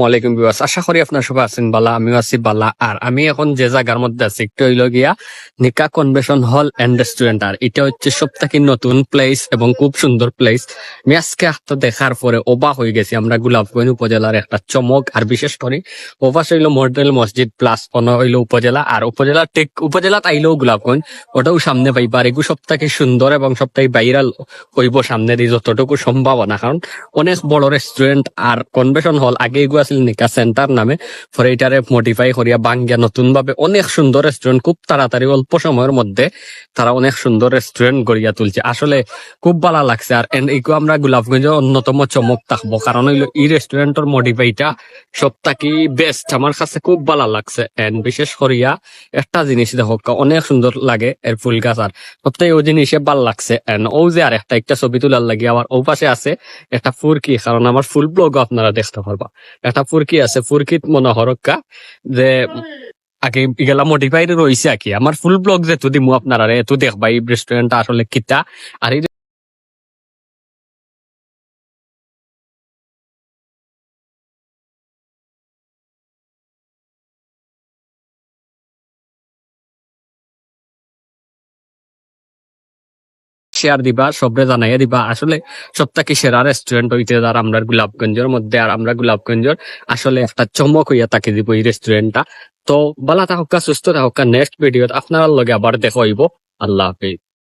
ওয়ালাইকুম বিবাস আশা করি আপনার সবাই আছেন বালা, আমিও আছি বালা। আর আমি এখন যে জায়গার মধ্যে আছি, একটু হইল গিয়া নিকা কনভেনশন হল এন্ড রেস্টুরেন্ট। আর এটা হচ্ছে সব থেকে নতুন প্লেস এবং খুব সুন্দর প্লেস আমি আজকে তো দেখার পরে অবাক হয়ে গেছি। আমরা গোলাপগঞ্জ উপজেলার একটা চমক, আর বিশেষ করে ওপাশ হইল মডেল মসজিদ প্লাস অন হইল উপজেলা। আর উপজেলা টেক, উপজেলাত আইলেও গোলাপগঞ্জ, ওটাও সামনে পাইবা। আর এগুলো সব থেকে সুন্দর এবং সব থেকে বাইরাল হইব সামনে দিয়ে যতটুকু সম্ভাবনা। কারণ অনেক বড় রেস্টুরেন্ট আর কনভেশন হল আগে এগুলো আছিল, নিকা সেন্টার নামে। পরে মডিফাই করিয়া বাঙ্গিয়া নতুন ভাবে অনেক সুন্দর রেস্টুরেন্ট খুব তাড়াতাড়ি অল্প সময়ের মধ্যে তারা অনেক সুন্দর রেস্টুরেন্ট গড়িয়া তুলছে। আসলে খুব ভালো লাগছে আর এন- এইগো আমরা গোলাপগঞ্জের অন্যতম চমক থাকব। কারণ হইল এই রেস্টুরেন্টের মডিফাইটা সব থাকি বেস্ট আমার কাছে খুব ভালো লাগছে। এন্ড বিশেষ করিয়া একটা জিনিস দেখো অনেক সুন্দর লাগে এর ফুল গাছ আর সবথেকে ওই জিনিসে ভালো লাগছে। এন্ড ও যে আর একটা একটা ছবি তোলার লাগে আমার ও পাশে আছে একটা ফুরকি কারণ আমার ফুল ব্লগ আপনারা দেখতে পারবা। একটা ফুরকি আছে, ফুরকিত মনে হরক্কা যে আগে ইগেলা মডিফাইড রয়েছে আর কি আমার ফুল ব্লগ যেহেতু দিমু আপনারা এত দেখবা এই রেস্টুরেন্টটা আসলে কিতা। আর শেয়ার দিবা, সবরে জানাই দিবা। আসলে সবথেকে সেরা রেস্টুরেন্ট হইতে আর আমরা গোলাপগঞ্জের মধ্যে আর আমরা গোলাপগঞ্জের আসলে একটা চমক হইয়া তাকে দিব এই রেস্টুরেন্টটা তো বালা থাকা সুস্থ থাকা নেক্সট ভিডিওত আপনার লগে আবার দেখা হইব। আল্লাহ হাফিজ।